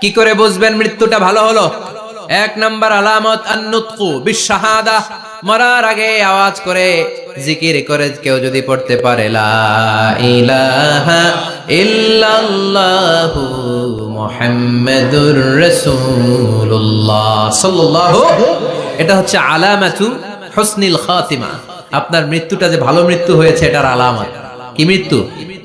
কি করে বুঝবেন মৃত্যুটা ভালো হলো? এক নাম্বার আলামত, আন্নুতকু, বিশাহাদা। মরার আগে আওয়াজ করে জিকির করে কেউ যদি পড়তে পারে এটা হচ্ছে আলামাতু হুসনিল খাতিমা। আপনার মৃত্যুটা যে ভালো মৃত্যু হয়েছে, এটার আলামত। কি মৃত্যু?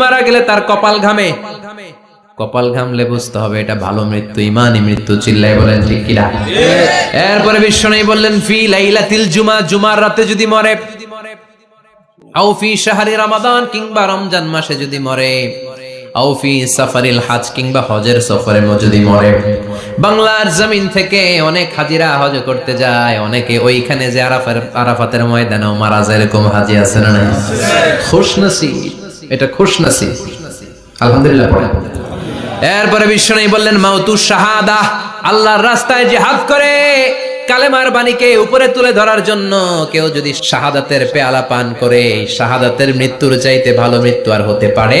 মারা গেলে তার কপাল ঘামে। কপাল ঘামলে বুঝতে হবে এটা ভালো মৃত্যু, ইমানি মৃত্যু চিল্লাই বলেন এরপরে বিশ্বনবী বললেন, ফি লাইলাতিল জুমা, জুমার রাতে যদি মরে, আও ফি কিংবা রমজান মাসে যদি মরে, আও ফি সাফারিল হাজ, কিংবা হজের সফরে যদি মরে। বাংলার জমিন থেকে অনেক হাজিরা হজ করতে যায়। অনেকে ওইখানে যে আরাফার, আরাফাতের ময়দানেও মারা যায়, এরকম হাজি আছে না নাই? খুশনসিব এটা খুশনসিব আলহামদুলিল্লাহ এরপরে বিশ্বনবী বললেন, মাউতু শাহাদা, আল্লাহর রাস্তায় জিহাদ করে। কালেমার বাণীকে উপরে তুলে ধরার জন্য কেউ যদি শাহাদাতের পেয়ালা পান করে, শাহাদাতের মৃত্যুর চাইতে ভালো মৃত্যু আর হতে পারে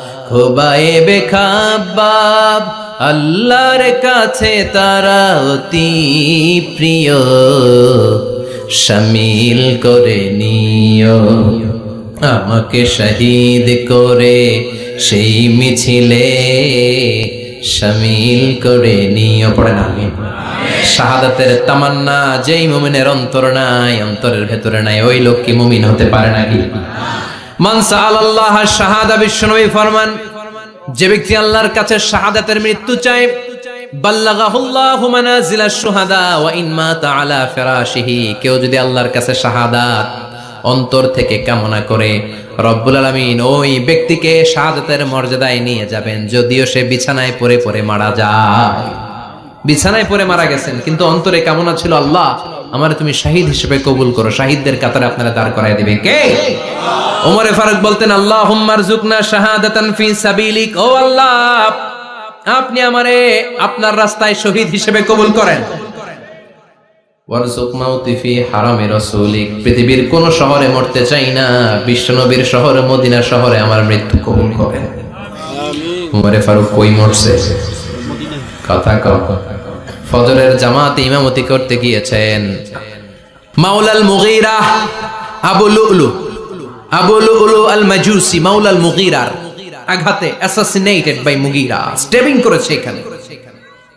খোবায়ে বেখাবাব আল্লাহর কাছে তারা অতি প্রিয়। শামিল করে নিও, আমাকে শহীদ করে সেই মিছিলে। শামিল করে নিও পড়ে না শাহাদাতের তামান্না, যেই মুমিনের অন্তর নাই, অন্তরের ভেতরে নাই, ওই লোক কি মুমিন হতে পারে নাকি? মানসা আল্লাহ শাহাদা বিশ্বনবী ফরমান, যে ব্যক্তি আল্লাহর কাছে শাহাদাতের মৃত্যু চায় কেউ যদি আল্লাহর কাছে শাহাদাত অন্তর থেকে কামনা করে, রব্বুল আলামিন ওই ব্যক্তিকে শাহাদাতের মর্যাদায় নিয়ে যাবেন, যদিও সে বিছানায় পরে পরে মারা যায়। বিছানায় পরে মারা গেছেন, কিন্তু অন্তরে কামনা ছিল আল্লাহ। আমার তুমি শাহিদ হিসেবে কবুল করো। শাহিদদের কাতারে আপনারা দাঁড় করায় দিবে কে? ওমরে ফারুক বলতেন আল্লাহ হুম্মারজুকনা শাহাদাতান ফি সাবিলিক। ও আল্লাহ আপনি আমারে আপনার রাস্তায় শহীদ হিসেবে কবুল করেন। ওয়ারজুক মাউতি ফি হারামে রাসূলিক। পৃথিবীর কোন শহরে মরতে চাই না। বিশ্বনবীর শহরে মদিনা শহরে আমার মৃত্যু কবুল করেন। ওমরে ফারুক কই মরছে? কথা কও। ফজরের জামাতে ইমামতি করতে গিয়েছেন। মাওলাল মুগীরা আবু লুলু আবু লুলু আল মাজুসি মাওলাল মুগীরার আঘাতে অ্যাসাসিনেটেড বাই মুগীরা। স্টেবিং করেছে এখানে।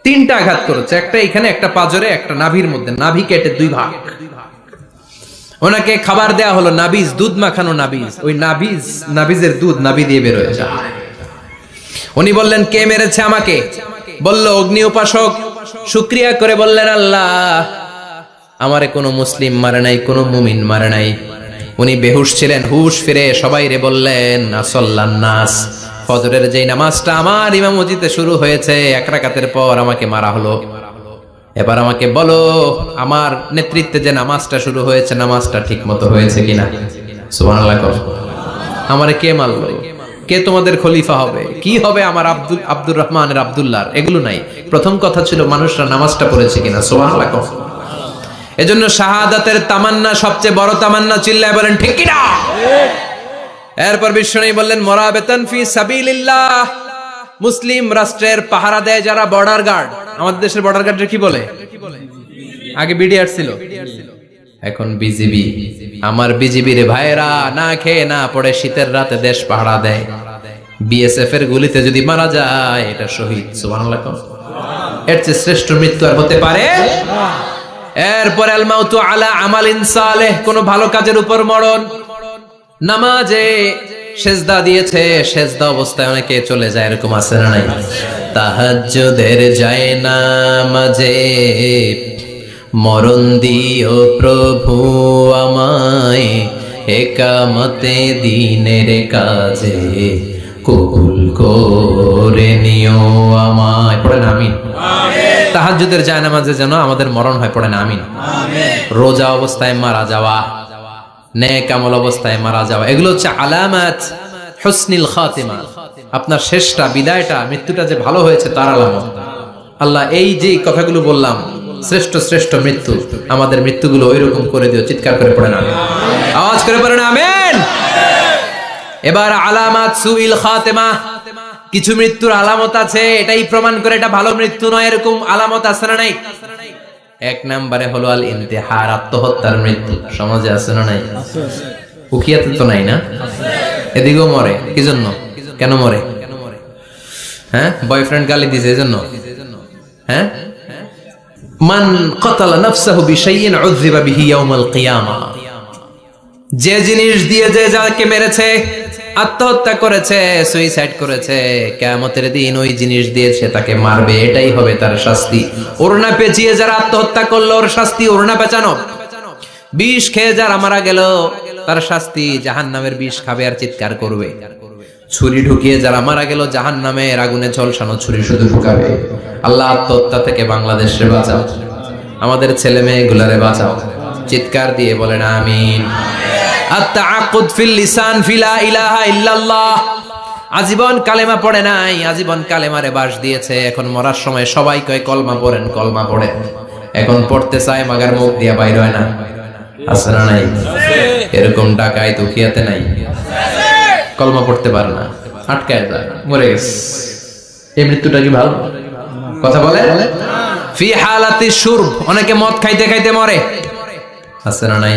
তিনটা আঘাত করেছে, একটা এখানে, একটা পাজরে, একটা নাভির মধ্যে। নাভি কেটে দুই ভাগ। ওনাকে খাবার দেয়া হলো নাবিজ, দুধ মাখানো নাবিজ। ওই নাবিজ, নাবিজের দুধ নাভি দিয়ে বের হয়ে যায়। উনি বললেন, কে মেরেছে আমাকে? বলল, অগ্নি উপাসক। শুক্রিয়া করে বললেন, আল্লাহ, আমারে কোনো মুসলিম মারে নাই, কোনো মুমিন মারে নাই। উনি বেহুশ ছিলেন, হুশ ফিরে সবাই রে বললেন, আসল্লান নাস, ফজরের যেই নামাজটা আমার ইমামতিতে শুরু হয়েছে, এক রাকাতের পর আমাকে মারা হলো। এবার আমাকে বলো, আমার নেতৃত্বে যে নামাজটা শুরু হয়েছে, নামাজটা ঠিক মতো হয়েছে কিনা? সুবহানাল্লাহ আমারে কে মারলো? কে তোমাদের খলিফা হবে? কি হবে আমার আব্দুল আব্দুর রহমানের আব্দুল্লাহ এগুলো নাই। প্রথম কথা ছিল মানুষরা নামাজটা পড়েছে কিনা? কর এজন্য শাহাদাতের তামান্না, সবচেয়ে বড় তামান্না চিল্লায় বলেন, ঠিক কিনা? এরপর বিশ্বনী বললেন, মরাবেতন ফি সাবিলিল্লাহ। মুসলিম রাষ্ট্রের পাহারা দেয় যারা বর্ডার গার্ড। আমাদের দেশের বর্ডার গার্ডের কি বলে? আগে বিডিআর ছিল। এখন বিজিবি। আমার বিজিবি রে ভাইরা না খেয়ে না পড়ে শীতের রাতে দেশ পাহারা দেয়। বিএসএফ এর গুলিতে যদি মারা যায়, এটা শহীদ, সুবহানাল্লাহ এর চেয়ে শ্রেষ্ঠ মৃত্যু আর হতে পারে? এরপর আল মাউতু আলা আমালিন সালেহ, কোন ভালো কাজের উপর মরণ। নামাজে সেজদা দিয়েছে, সেজদা অবস্থায় অনেকে চলে যায়, এরকম আছে না নাই? তাহাজ্জুদের যায় না মাঝে মরণ দিও প্রভু আমায় একামতে দিনের কাজে কবুল করে নিও আমায়। পড়েন আমিন। তাহাজ্জুদের যায় নামাজে যেন আমাদের মরণ হয় পড়েন আমিন। রোজা অবস্থায় মারা যাওয়া নেক আমল অবস্থায় মারা যাওয়া এগুলো হচ্ছে আলামাত হুসনিল খাতিমা। আপনার শেষটা বিদায়টা মৃত্যুটা যে ভালো হয়েছে তার আলামত। আল্লাহ এই যে কথাগুলো বললাম শ্রেষ্ঠ শ্রেষ্ঠ মৃত্যু। আমাদের মৃত্যুগুলো ওইরকম করে দিও, চিৎকার করে পড়েন আমিন। আওয়াজ করে পড়েন আমিন। এবার আলামাত সুইল খাতেমা। কিছু মৃত্যুর আলামত আছে, এটাই প্রমাণ করে এটা ভালো মৃত্যু নয়, এরকম আলামত আছে না নাই? এক নম্বরে হলো আল ইন্তেহার আত্মহত্যার মৃত্যু। সমাজে আছে না নাই? উকিয়াতে তো নাই না? এদিকেও মরে কি জন্য কেন মরে? হ্যাঁ বয়ফ্রেন্ড গালি দিছে, এজন্য? হ্যাঁ? যে জিনিস দিয়ে যে যাকে মেরেছে, আত্মহত্যা করেছে সুইসাইড করেছে, কেয়ামতের দিন ওই জিনিস দিয়েছে তাকে মারবে, এটাই হবে তার শাস্তি। ওড়না পেঁচিয়ে যারা আত্মহত্যা করল, ওর শাস্তি ওড়না পেঁচানো। বিষ খেয়ে যারা মারা গেল, তার শাস্তি জাহান নামের বিষ খাবে আর চিৎকার করবে। ছুরি ঢুকিয়ে যারা মারা গেল জাহান নামের আগুনে ঝলসানো ছুরি শুধু ঢুকাবে। আল্লাহ আত্মহত্যা থেকে বাংলাদেশে বাঁচাও। আমাদের ছেলে মেয়েগুলারে বাঁচাও। চিৎকার দিয়ে বলেন, আমিন। আত্তাআকুদ ফিল লিসান ফিলা ইলাহা ইল্লাল্লাহ। আজীবন কালেমা পড়ে নাই, আজীবন কালেমারে বাস দিয়েছে। এখন মরার সময় সবাই কয়, কলমা পড়েন কলমা পড়েন। এখন পড়তে চায়, মাগার মুখ দিয়া বাইর হয় না। না নাই? এরকম ডাকায় দুখিয়াতে নাই। কলমা পড়তে পারে না, আটকায় যায়, মরে গেছে। এই মৃত্যুটা কি ভালো? কথা বলে? ফি হালাতি অনেকে মদ খাইতে খাইতে মরে। আছে না নাই?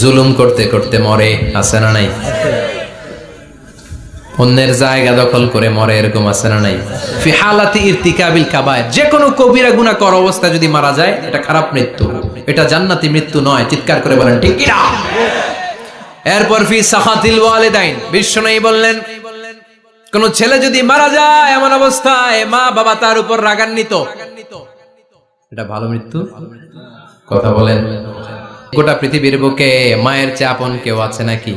জুলুম করতে করতে মরে, আছে না নাই? অন্যের জায়গা দখল করে মরে, এরকম আছে না নাই? ফি হালাতি ইরতিকাবিল কাবায়ের যে কোনো কবিরা গুনাহ কর অবস্থা যদি মারা যায়, এটা খারাপ মৃত্যু। এটা জান্নাতি মৃত্যু নয়, চিৎকার করে বলেন, ঠিক কিনা? এরপর ফি সাখাতিল ওয়ালিদাইন। বিশ্বনবী বললেন, কোন ছেলে যদি মারা যায় এমন অবস্থায় মা বাবা তার উপর রাগান্বিত। এটা ভালো মৃত্যু? কথা বলেন। গোটা পৃথিবীর বুকে মায়ের চেয়ে আপন কেউ আছে নাকি?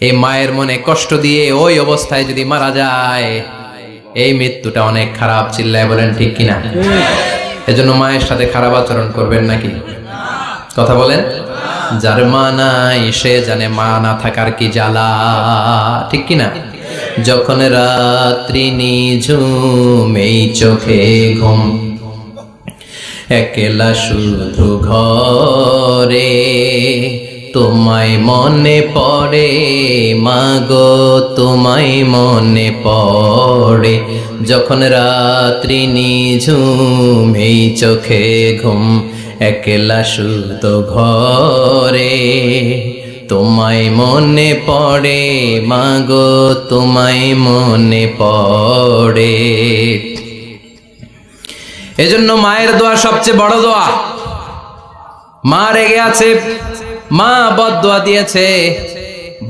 এই মায়ের মনে কষ্ট দিয়ে ওই অবস্থায় যদি মারা যায়, এই মৃত্যুটা অনেক খারাপ চিল্লায় বলেন ঠিক কিনা? এজন্য মায়ের সাথে খারাপ আচরণ করবেন নাকি? কথা বলেন। যার মা নাই সে জানে মা না থাকার কি জ্বালা। ঠিক কিনা? যখন রাত্রি নিঝুম, এই চোখে ঘুম। একলা শুধু ঘরে, তোমায় মনে পড়ে, মাগো তোমায় মনে পড়ে। যখন রাত্রি নিঝুম, এই চোখে ঘুম। একলা সুত ঘরে, তোমায় মনে পড়ে, মাগো তোমায় মনে পড়ে। এজন্য মায়ের দোয়া সবচেয়ে বড় দোয়া। মা রেগে আছে, মা বদদোয়া দিয়েছে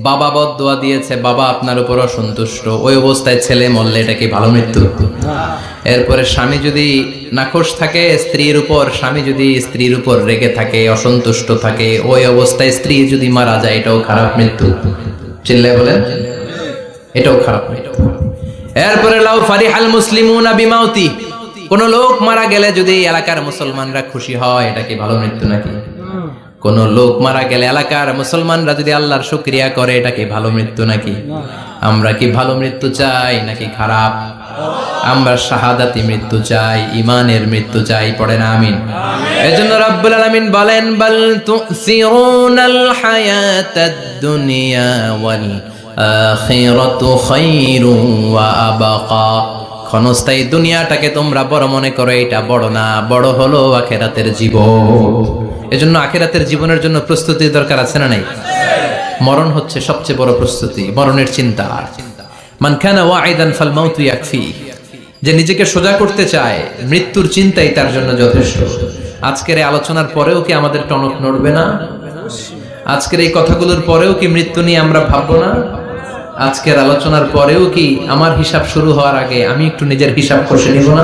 বাবা বদদোয়া দিয়েছে, বাবা আপনার উপর অসন্তুষ্ট। ওই অবস্থায় ছেলে মরলে এটা কি ভালো মৃত্যু? এরপরে স্বামী যদি নাখোশ থাকে স্ত্রীর উপর, স্বামী যদি স্ত্রীর উপর রেগে থাকে, অসন্তুষ্ট থাকে, ওই অবস্থায় স্ত্রী যদি মারা যায়, এটাও খারাপ মৃত্যু। চিল্লায় বলেন? এটাও খারাপ এরপরে, লাউ ফারিহাল মুসলিমুনা বিমাউতি। কোন লোক মারা গেলে যদি এলাকার মুসলমানরা খুশি হয়, এটা কি ভালো মৃত্যু নাকি? কোন লোক মারা গেলে এলাকার মুসলমানরা যদি আল্লাহর শুক্রিয়া করে এটা কি ভালো মৃত্যু নাকি? আমরা কি ভালো মৃত্যু চাই নাকি খারাপ? আমরা শাহাদাতি মৃত্যু চাই ইমানের মৃত্যু চাই পড়েন আমিন। এজন্য রাব্বুল আলামিন বলেন বাল তুসিরুনাল হায়াতাদ দুনিয়া ওয়াল আখিরাতু খায়রু ওয়া আবাকা। ক্ষণস্থায়ী দুনিয়াটাকে তোমরা বড় মনে করো এটা বড় না বড় হলো আখেরাতের জীবন। এজন্য আখেরাতের জীবনের জন্য প্রস্তুতির দরকার আছে না নাই? মরণ হচ্ছে সবচেয়ে বড় প্রস্তুতি, মরণের চিন্তা। যে নিজেকে সোজা করতে চায়, মৃত্যুর চিন্তাই তার জন্য যথেষ্ট। আজকের এই আলোচনার পরেও কি আমাদের টনক নড়বে না? আজকের এই কথাগুলোর পরেও কি মৃত্যু নিয়ে আমরা ভাববো না? আজকের আলোচনার পরেও কি আমার হিসাব শুরু হওয়ার আগে আমি একটু নিজের হিসাব কষে নিব না?